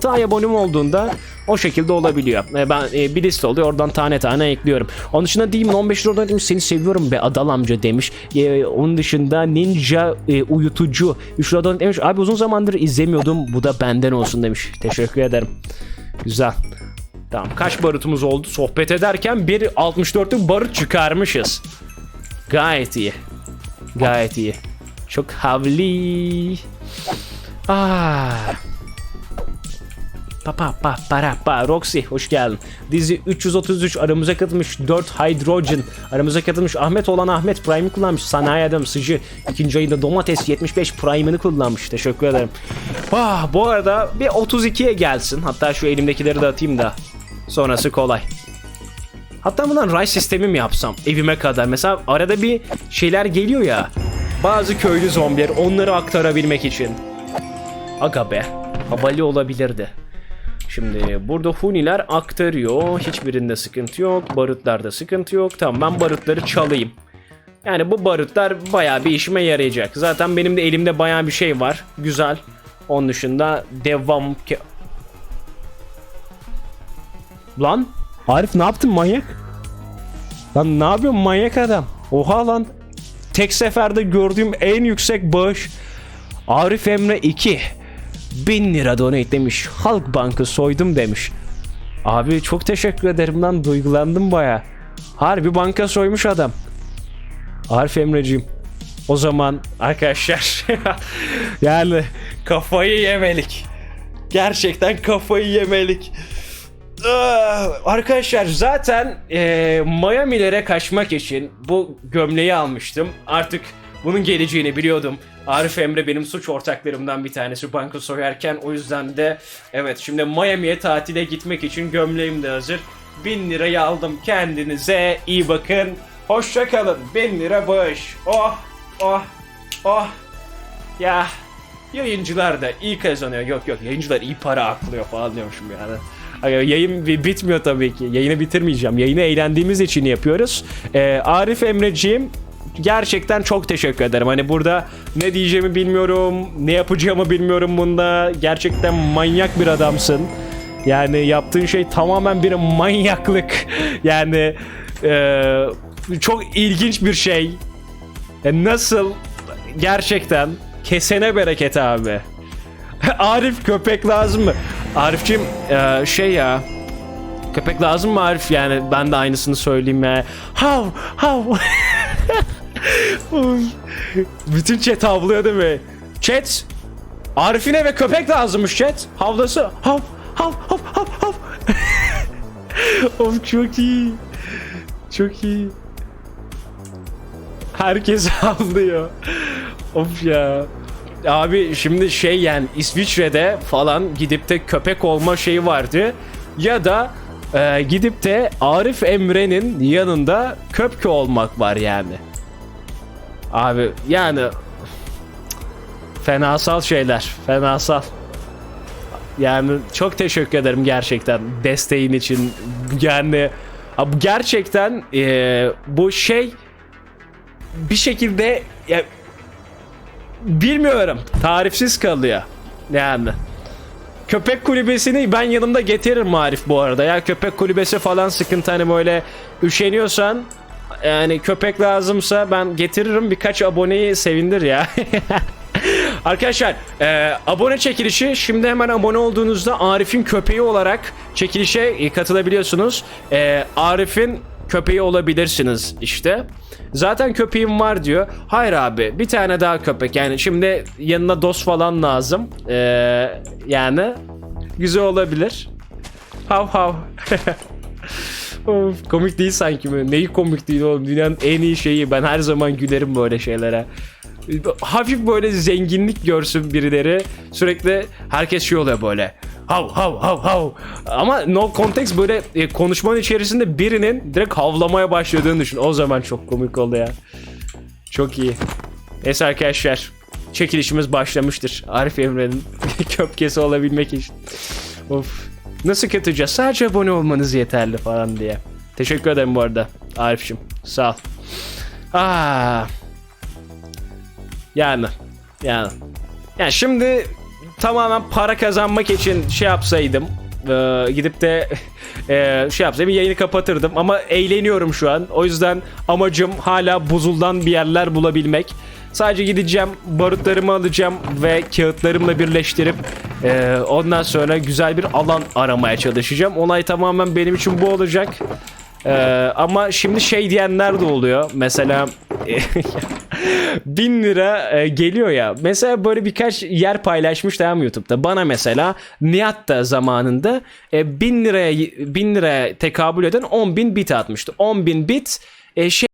6 ay abonem olduğunda o şekilde olabiliyor. E, ben e, bir liste oluyor oradan tane tane ekliyorum. Onun dışında diyeyim 15 liradan demiş seni seviyorum be Adal amca demiş. E, onun dışında Ninja uyutucu 3 liradan demiş. Abi uzun zamandır izlemiyordum bu da benden olsun demiş. Teşekkür ederim. Güzel. Tamam kaç barutumuz oldu? Sohbet ederken bir 64'lük barut çıkarmışız. Gayet iyi. Gayet iyi. Çok havli. Ah. Pa pa pa para pa Roxy hoş geldin. Dizi 333 aramıza katılmış 4 Hydrogen aramıza katılmış Ahmet olan Ahmet Prime'ı kullanmış. Sanayi adam sıcı ikinci ayında domates 75 Prime'ını kullanmış. Teşekkür ederim. Ah, bu arada bir 32'ye gelsin. Hatta şu elimdekileri de atayım da sonrası kolay. Hatta bundan ray sistemi mi yapsam evime kadar? Mesela arada bir şeyler geliyor ya. Bazı köylü zombiler onları aktarabilmek için. Aga be. Havalı olabilirdi. Şimdi burada huniler aktarıyor. Hiçbirinde sıkıntı yok. Barutlarda sıkıntı yok. Tamam ben barutları çalayım. Yani bu barutlar bayağı bir işime yarayacak. Zaten benim de elimde bayağı bir şey var. Güzel. Onun dışında devam... Lan Arif ne yaptın manyak? Lan ne yapıyorsun manyak adam? Oha lan. Tek seferde gördüğüm en yüksek bağış. Arif Emre 2. 1000 lira donate demiş. Halk Bankı soydum demiş. Abi çok teşekkür ederim lan duygulandım baya. Harbi banka soymuş adam. Arif Emreciğim. O zaman arkadaşlar yani kafayı yemelik. Gerçekten kafayı yemelik. Ah, Arkadaşlar zaten e, Miami'lere kaçmak için bu gömleği almıştım. Artık bunun geleceğini biliyordum. Arif Emre benim suç ortaklarımdan bir tanesi banka soyarken o yüzden de evet şimdi Miami'ye tatile gitmek için gömleğim de hazır. 1000 lirayı aldım kendinize iyi bakın. Hoşça kalın 1000 lira bağış. Oh oh oh ya yayıncılar da iyi kazanıyor. Yok yok yayıncılar iyi para aklıyor falan diyormuşum yani. Ay, Yayın bi- bitmiyor tabii ki. Yayını bitirmeyeceğim. Yayını eğlendiğimiz için yapıyoruz. Ee, Arif Emreciğim gerçekten çok teşekkür ederim. Hani burada ne diyeceğimi bilmiyorum, ne yapacağımı bilmiyorum bunda. Gerçekten manyak bir adamsın. Yani yaptığın şey tamamen bir manyaklık. Yani e, çok ilginç bir şey. Ya nasıl gerçekten kesene bereket abi. Arif köpek lazım mı? Arifçim eee, şey ya köpek lazım mı Arif yani ben de aynısını söyleyeyim ya. Hav hav. Bütün chat havlıyor değil mi? Chat Arif'in eve köpek lazımmış chat. Havlası hav hav hav hav hav. of çok iyi. Çok iyi. Herkes havlıyor. Of ya. Abi şimdi şey yani İsviçre'de falan gidip de köpek olma şeyi vardı. Ya da e, gidip de Arif Emre'nin yanında köpke olmak var yani. Abi yani fenasal şeyler. Fenasal. Yani çok teşekkür ederim gerçekten desteğin için. Yani abi gerçekten e, bu şey bir şekilde ya, bilmiyorum tarifsiz kalıyor yani. Köpek kulübesini ben yanımda getiririm Marif bu arada. Ya köpek kulübesi falan sıkıntı hani böyle üşeniyorsan yani köpek lazımsa ben getiririm birkaç aboneyi sevindir ya. Arkadaşlar e, abone çekilişi şimdi hemen abone olduğunuzda Arif'in köpeği olarak çekilişe e, katılabiliyorsunuz. E, Arif'in köpeği olabilirsiniz işte. Zaten köpeğim var diyor. Hayır abi bir tane daha köpek yani şimdi yanına dost falan lazım. E, yani güzel olabilir. Hav hav. Komik değil sanki mi? Neyi komik değil oğlum? Dünyanın en iyi şeyi. Ben her zaman gülerim böyle şeylere. Hafif böyle zenginlik görsün birileri. Sürekli herkes şey oluyor böyle. Hav hav hav hav. Ama no context böyle e, konuşmanın içerisinde birinin direkt havlamaya başladığını düşün. O zaman çok komik oldu ya. Çok iyi. Neyse arkadaşlar. Çekilişimiz başlamıştır. Arif Emre'nin köpkesi olabilmek için. Of. Nasıl katacağız? Sadece abone olmanız yeterli falan diye. Teşekkür ederim bu arada Arif'cim. Sağ ol. Aa. Yani. Yani. Yani şimdi tamamen para kazanmak için şey yapsaydım e, gidip de e, şey yapsaydım yayını kapatırdım ama eğleniyorum şu an. O yüzden amacım hala buzuldan bir yerler bulabilmek. Sadece gideceğim, barutlarımı alacağım ve kağıtlarımla birleştirip e, ondan sonra güzel bir alan aramaya çalışacağım. Olay tamamen benim için bu olacak. E, ama şimdi şey diyenler de oluyor. Mesela bin lira e, geliyor ya. Mesela böyle birkaç yer paylaşmış tamam YouTube'da. Bana mesela Nihat da zamanında e, bin liraya bin liraya tekabül eden 10 bin bit atmıştı. 10 bin bit e, şey